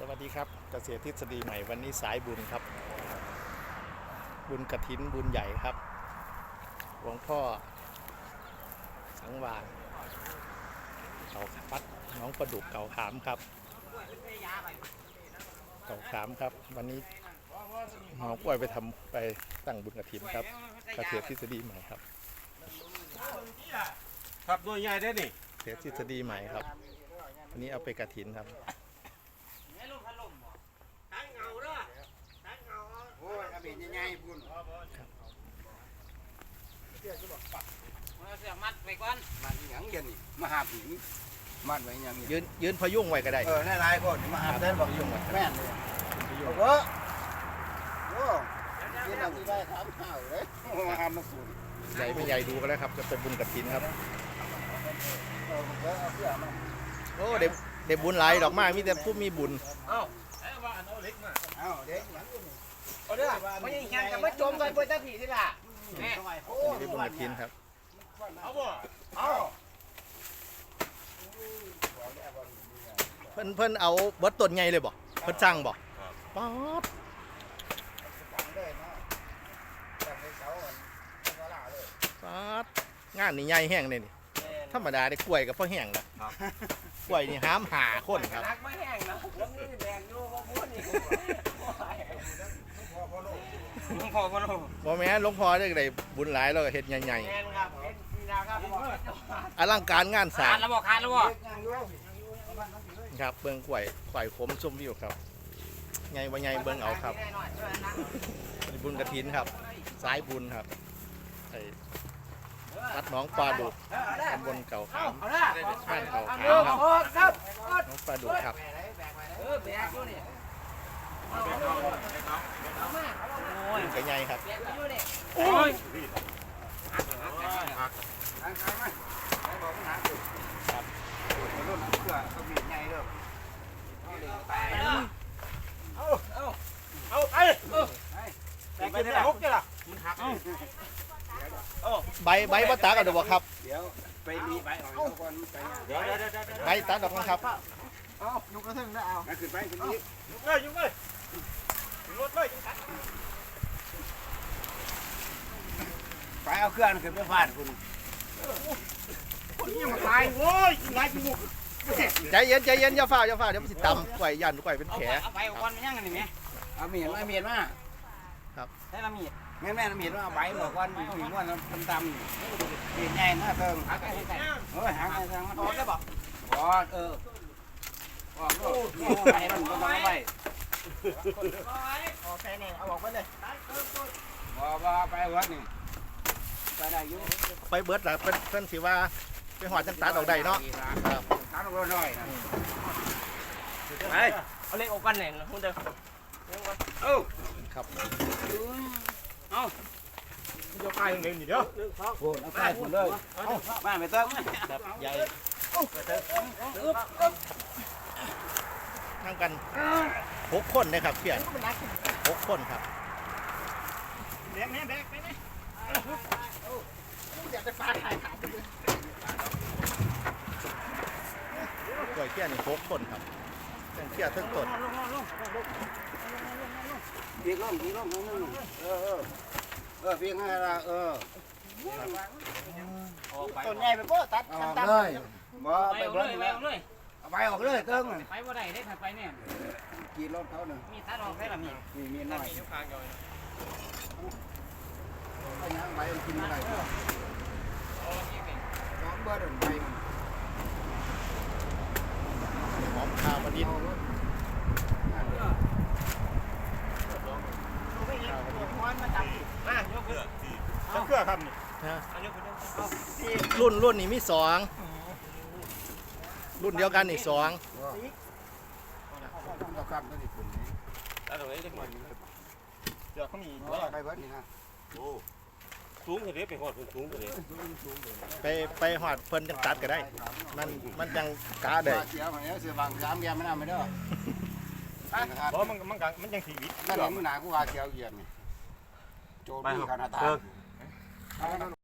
สวัสดีครับเกษตรทฤษฎีใหม่วันนี้สายบุญครับ บุญกระถินบุญใหญ่ครับหลวงพ่อ สังวานเขาพัดน้องประดุกเก่าขามครับเก่าขามครับ วันนี้หมอกล้วยไปทำไปตั้งบุญกระถินครับเกษตรทฤษฎีใหม่ครับ ครับด้วยใหญ่ได้นี่เกษตรทฤษฎีใหม่ครับวันนี้เอาไปกระถินครับ โอ้ยอา เป็นยังไงบุญเสือกมัดไปก่อนมันหยังเย็นนี่มาหาผิงมันไว้หยังยืเย็นนยืนพยุงไว้ก็ได้เออหลายๆคนมาหาได้บอกพยุงไว้แม่นเลยยืนพยุงโอ้โหโอ้ยนที่ได้ทำข้าวเลยมาหามาสูนใหญ่ไม่ใหญ่ดูกันแล้วครับ จะเป็นบุญกระถินครับเออเออเอาเสื้อมาโอ้เด็กเด็กบุญหลายดอกไม้มีแต่ผู้มีบุญเอ้าไอ้ว่าอันเอาเล็กมาเอ้าเด็กหยังอยู่นี่ เอาเด้อมันยังแข่งกันมาจมกันเพื่อจะผีที่ล่ะแม่โอ้อันนี้ได้บุญกระถินครับ เอาบ่เอ้าเพิ่นเพิ่นเอาเบิดต้นใหญ่เลยบ่เพิ่นสั่งบ่ป๊าดฟังเลยเนาะแต่ในเสาอันเวลาเลยป๊าดงานนี่ใหญ่แห้งเลยนี่ธรรมดาได้กล้วยกับพ่อแห้งละกล้วยนี่ห้ามหาคนครับรักไม่แห้งนะแล้วนี่แดงอยู่ว่าพูดนี่พอพอโล กพอพอลงบ่แม่นหลวงพ่อได้ได้บุญหลายแล้วก็เฮ็ดใหญ่แมนครับเป็นกีฬาครับๆอลังการงานสร้าขางดแล้วบ่ขาดแล้วบ่เด็กยังอยู่ยังอยู่บ้านทั้งสี่เลยครับเบิ่งกล้วยกล้วยขมชมวิวครับใหญ่บ่ใหญ่เบิ่งเอาครับอันนี้บุญกระถินครับ สายบุญครับไอ้วัดหนองปลาดุกตำบลเก่าขามเอาละบ้านเก่าเอาขามเรื่องครับโอ้ครับน้องปลาดุกครับ เออแบกอยู่นี่โอ้ยบุญ กระใหญ่ครับแบกอยู่นี่โอ้ยทางทางมาไปบอกปัญหาสิครับรุ่นเสื้อก็มีใหญ่เด้อเอาไปแต่กินได้หกจ้ะล่ะมันหักใบใบบ่ตักเอาดอกบ่ครับ เดี๋ยวไปมีไปเอาก่อนไปเดี๋ยวเดี๋ยวเดี๋ยวใบตักดอกนะครับเอาลูกกระเทิงได้เอาขึ้นไปขึ้นนี้ยุกเลยยุกเลยรถเลย ไปเอาเครื่องขึ้นไปฟาดคุณนี่มันตายโว้ยกินไรกินมุกใจเย็นใจเย็นอย่าฟ้าวอย่าฟ้าเดี๋ยวมันสิตำไกล้วยยันกล้วยเป็นเอาแผลไปเอาไปก่อนมันยังกันนี่แม่เอาเมียนมาเมียนมาได้ละมีดแม่แม่เมียนมาเอาใบบอกว่ามีม้วนดำๆมีใหญ่หน้าเติมหักไปให้ใส่เออหางทางมันออกได้บ่บอดเออออกลูกไปมันก็ต้องไป ออกใส่นี่เอาออกไปเลยบอบ่ไปวัดนี่ไปได้อยู่ไปเบิดล่ะเพิ่นเพิ่นสิว่าไปหอดจังตัดออกได้เนาะครับตัดออกหน่อยนะไปเอาเล็กออกกันแหน่งคุณเด้อเอ้าครับยกไปอย่างเดียวนี่เดี๋ยวโอ้เอาไปคุณเลยมาไม่ต้องครับใหญ่นั่งกัน หกคนนะครับเพื่อนหกคนครับแบกแม่แบกไปไหมกล้วยเพื่อนนี่หกคนครับเป็นเพื่อนทั้งต้นพี่ลงพี่ลงนั่นเออเออเออพี่ง่ายละเออต้นใหญ่ไปบ่ตัดเอาเลยบ่ไปเลยไปเลย เอาไปออกเลยเติ้งไปบ่ได้ได้ถัดไปเนี่ยกี่รถเขาหนึ่งมีตัดออกได้ละมีดมีมีน้อยยกคางเดียวไอ้ยังใบมันกินอะไรน้องเบิร์ดใบมันหอมข้าววันนี้มายกขึ้นจะเครื่องครับนี่นะอันนี้คุณเอารุ่นรุ่นนี้มีสอง รุ่นเดียวกันอีกสองต้องกลับนั่นอีกคนนี้แล้วตรงนี้จะมาเดี๋ยวเขามีไปเบิร์ดนี่นะโอ้สูงเลยไปหอดสูงเลยไปไปหอดเพิ่นจังตัดก็ได้ มันมันจังกาได้เสียมันเนี่ยเสียบางสามแกไม่น่าไม่ได้เพราะมันมันมันยังชีวิตนั่นเห็นมันหนากูว่าเกี่ยวเหยียบนี่โจมตีขนาดตา